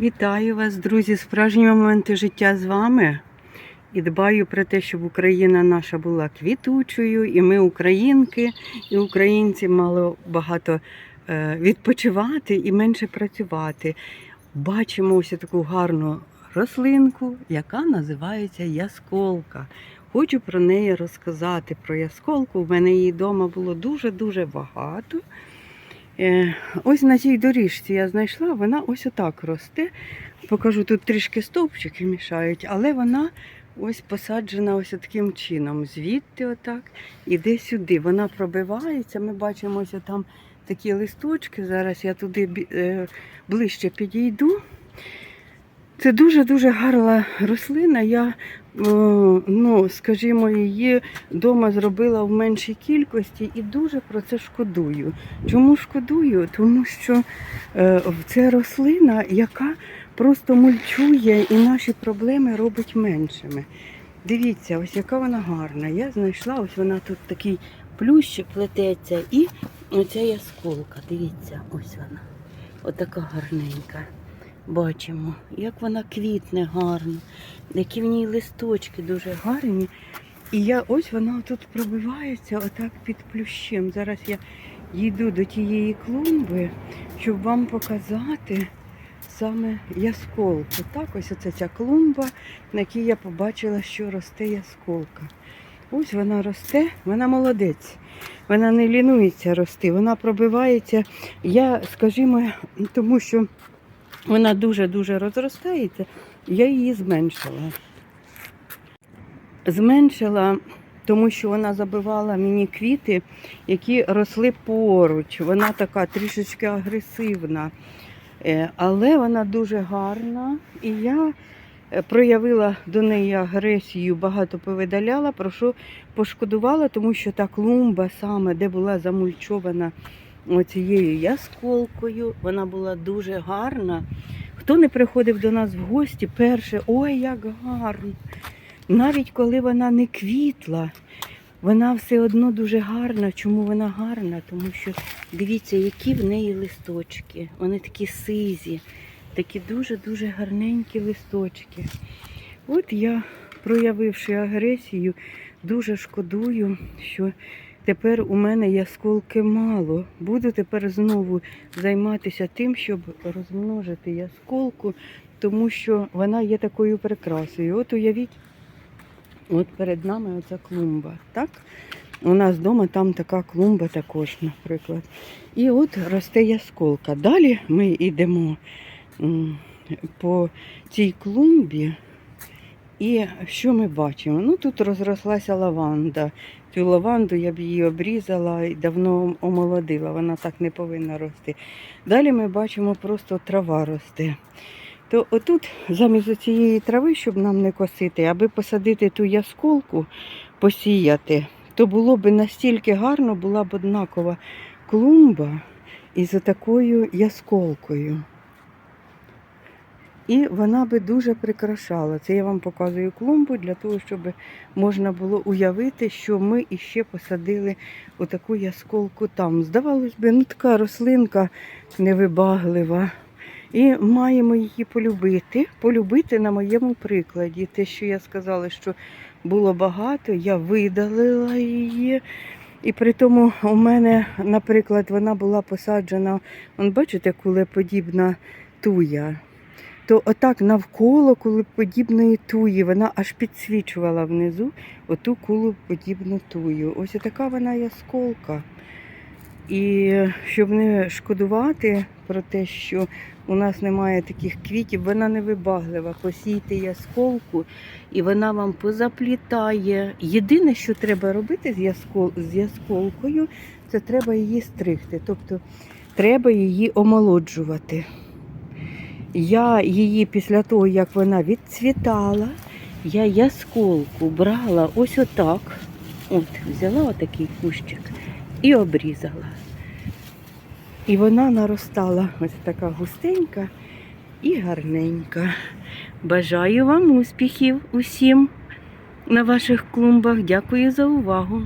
Вітаю вас, друзі! Справжні моменти життя з вами. І дбаю про те, щоб Україна наша була квітучою, і ми, українки, і українці мали багато е, відпочивати і менше працювати. Бачимо ось таку гарну рослинку, яка називається ясколка. Хочу про неї розказати про ясколку. У мене її вдома було дуже-дуже багато. Е, Ось на цій доріжці я знайшла, вона ось отак росте. Покажу, тут трішки стовпчики мішають, але вона ось посаджена ось таким чином. Звідти отак іде сюди. Вона пробивається. Ми бачимо ось там такі листочки. Зараз я туди е, ближче підійду. Це дуже-дуже гарна рослина. Я, ну, скажімо, її вдома зробила в меншій кількості і дуже про це шкодую. Чому шкодую? Тому що е, це рослина, яка просто мульчує і наші проблеми робить меншими. Дивіться, ось яка вона гарна. Я знайшла, ось вона тут такий плющик плететься і оця ясколка. Дивіться, ось вона. Отака гарненька. Бачимо, як вона квітне гарно, які в ній листочки дуже гарні. І я ось вона тут пробивається отак під плющем. Зараз я їду до тієї клумби, щоб вам показати саме ясколку. Так, ось оце ця клумба, на якій я побачила, що росте ясколка. Ось вона росте, вона молодець. Вона не лінується рости, вона пробивається. Я, скажімо, тому що вона дуже-дуже розростається, я її зменшила. Зменшила, тому що вона забивала мені квіти, які росли поруч. Вона така трішечки агресивна, Е, але вона дуже гарна. І я е, проявила до неї агресію, багато повидаляла, про що пошкодувала, тому що та клумба саме, де була замульчована оцією ясколкою, вона була дуже гарна. Хто не приходив до нас в гості, перше, ой, як гарно. Навіть коли вона не квітла, вона все одно дуже гарна. Чому вона гарна? Тому що дивіться, які в неї листочки. Вони такі сизі, такі дуже-дуже гарненькі листочки. От я, проявивши агресію, дуже шкодую, що тепер у мене ясколки мало. Буду тепер знову займатися тим, щоб розмножити ясколку, тому що вона є такою прекрасою. От уявіть, от перед нами оця клумба. Так? У нас вдома там така клумба також, наприклад. І от росте ясколка. Далі ми йдемо по цій клумбі. І що ми бачимо? Ну тут розрослася лаванда. Цю лаванду я б її обрізала і давно омолодила, вона так не повинна рости. Далі ми бачимо просто трава росте. То отут, замість цієї трави, щоб нам не косити, аби посадити ту ясколку, посіяти, то було б настільки гарно, була б однакова клумба із такою ясколкою. І вона би дуже прикрашала. Це я вам показую клумбу для того, щоб можна було уявити, що ми іще посадили отаку ясколку там. Здавалось би, ну така рослинка невибаглива. І маємо її полюбити. Полюбити на моєму прикладі. Те, що я сказала, що було багато, я видалила її. І при тому у мене, наприклад, вона була посаджена, вон, бачите, кулеподібна туя. То отак навколо кулеподібної туї вона аж підсвічувала внизу оту кулеподібну тую. Ось така вона ясколка. І щоб не шкодувати про те, що у нас немає таких квітів, вона невибаглива. Посійте ясколку, і вона вам позаплітає. Єдине, що треба робити з, яскол, з ясколкою, це треба її стригти. Тобто треба її омолоджувати. Я її після того, як вона відцвітала, я ясколку брала ось отак. От, взяла отакий кущик і обрізала. І вона наростала ось така густенька і гарненька. Бажаю вам успіхів усім на ваших клумбах. Дякую за увагу.